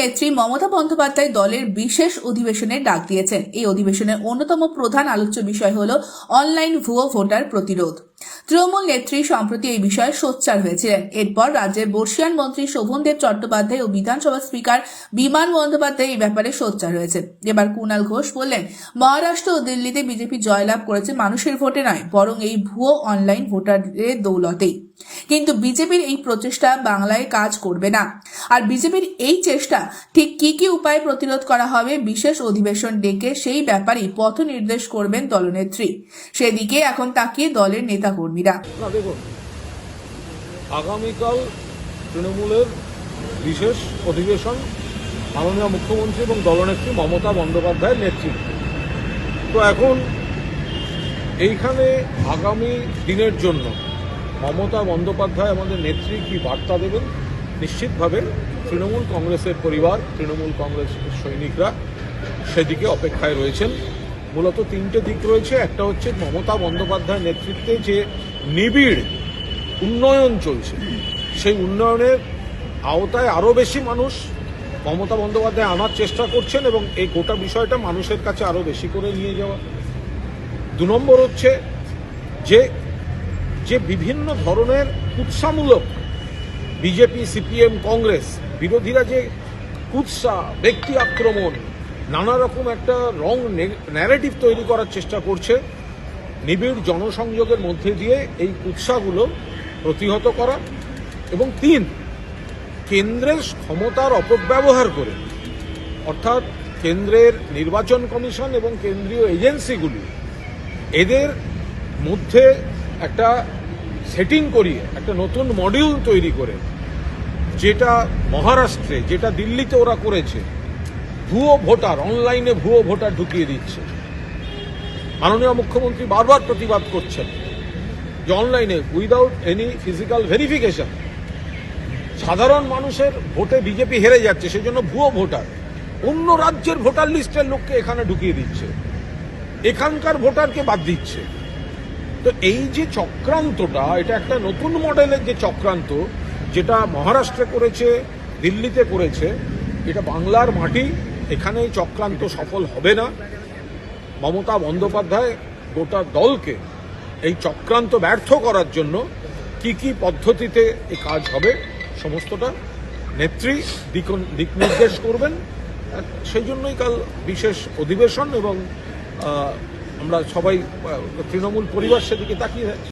নেত্রী মমতা বন্দ্যোপাধ্যায় দলের বিশেষ অধিবেশনের ডাক দিয়েছেন। এই অধিবেশনের অন্যতম প্রধান আলোচ্য বিষয় হল অনলাইন ভুয়ো ভোটার প্রতিরোধ। তৃণমূল নেত্রী সম্প্রতি এই বিষয়ে সোচ্চার হয়েছিলেন। এরপর রাজ্যের বর্ষিয়ান মন্ত্রী শোভনদেব চট্টোপাধ্যায় ও বিধানসভা স্পিকার বিমান বন্দ্যোপাধ্যায় এই ব্যাপারে সোচ্চার হয়েছেন। এবার কুণাল ঘোষ বললেন, মহারাষ্ট্র ও দিল্লিতে বিজেপি জয়লাভ করেছে মানুষের ভোটে নয়, বরং এই ভুয়ো অনলাইন ভোটারের দৌলতেই। কিন্তু বিজেপির এই প্রচেষ্টা বাংলায় কাজ করবে না। আর বিজেপির এই চেষ্টা ঠিক কি কি উপায়ে প্রতিরোধ করা হবে বিশেষ অধিবেশন ডেকে সেই ব্যাপারেই পথ নির্দেশ করবেন দলনেত্রী। সেদিকে এখন তাকিয়ে দলের নেতাকর্মীরা। আগামীকাল তৃণমূলের বিশেষ অধিবেশন মাননীয় মুখ্যমন্ত্রী এবং দলনেত্রী মমতা বন্দ্যোপাধ্যায়ের নেতৃত্বে। তো এখন এইখানে আগামী দিনের জন্য মমতা বন্দ্যোপাধ্যায় আমাদের নেত্রী কি বার্তা দেবেন? নিশ্চিতভাবে তৃণমূল কংগ্রেসের পরিবার, তৃণমূল কংগ্রেসের সৈনিকরা সেদিকে অপেক্ষায় রয়েছেন। মূলত তিনটে দিক রয়েছে। একটা হচ্ছে মমতা বন্দ্যোপাধ্যায়ের নেতৃত্বে যে নিবিড় উন্নয়ন চলছে, সেই উন্নয়নের আওতায় আরও বেশি মানুষ মমতা বন্দ্যোপাধ্যায় আনার চেষ্টা করছেন এবং এই গোটা বিষয়টা মানুষের কাছে আরও বেশি করে নিয়ে যাওয়া। দু নম্বর হচ্ছে যে যে বিভিন্ন ধরনের কুৎসামূলক বিজেপি, সিপিএম, কংগ্রেস বিরোধীরা যে কুৎসা, ব্যক্তি আক্রমণ, নানা রকম একটা রং ন্যারেটিভ তৈরি করার চেষ্টা করছে, নিবিড় জনসংযোগের মধ্যে দিয়ে এই কুৎসাগুলো প্রতিহত করা এবং তিন, কেন্দ্রের ক্ষমতার অপব্যবহার করে, অর্থাৎ কেন্দ্রের নির্বাচন কমিশন এবং কেন্দ্রীয় এজেন্সিগুলি, এদের মধ্যে একটা সেটিং করিয়ে একটা নতুন মডিউল তৈরি করে, যেটা মহারাষ্ট্রে, যেটা দিল্লিতে ওরা করেছে, ভুয়ো ভোটার অনলাইনে ভুয়ো ভোটার ঢুকিয়ে দিচ্ছে। মাননীয় মুখ্যমন্ত্রী বারবার প্রতিবাদ করছেন যে অনলাইনে উইদাউট এনি ফিজিক্যাল ভেরিফিকেশন সাধারণ মানুষের ভোটে বিজেপি হেরে যাচ্ছে সেই জন্য ভুয়ো ভোটার, অন্য রাজ্যের ভোটার লিস্টের লোককে এখানে ঢুকিয়ে দিচ্ছে। এখানকার ভোটারকে বাদ দিচ্ছে। তো এই যে চক্রান্তটা, এটা একটা নতুন মডেলের যে চক্রান্ত, যেটা মহারাষ্ট্রে করেছে, দিল্লিতে করেছে, এটা বাংলার মাটি, এখানে চক্রান্ত সফল হবে না। মমতা বন্দ্যোপাধ্যায় গোটা দলকে এই চক্রান্ত ব্যর্থ করার জন্য কি কি পদ্ধতিতে এ কাজ হবে, সমস্তটা নেত্রী দিক দিক নির্দেশ করবেন সেই জন্যই কাল বিশেষ অধিবেশন এবং আমরা সবাই তৃণমূল পরিবার সেদিকে তাকিয়ে যাচ্ছি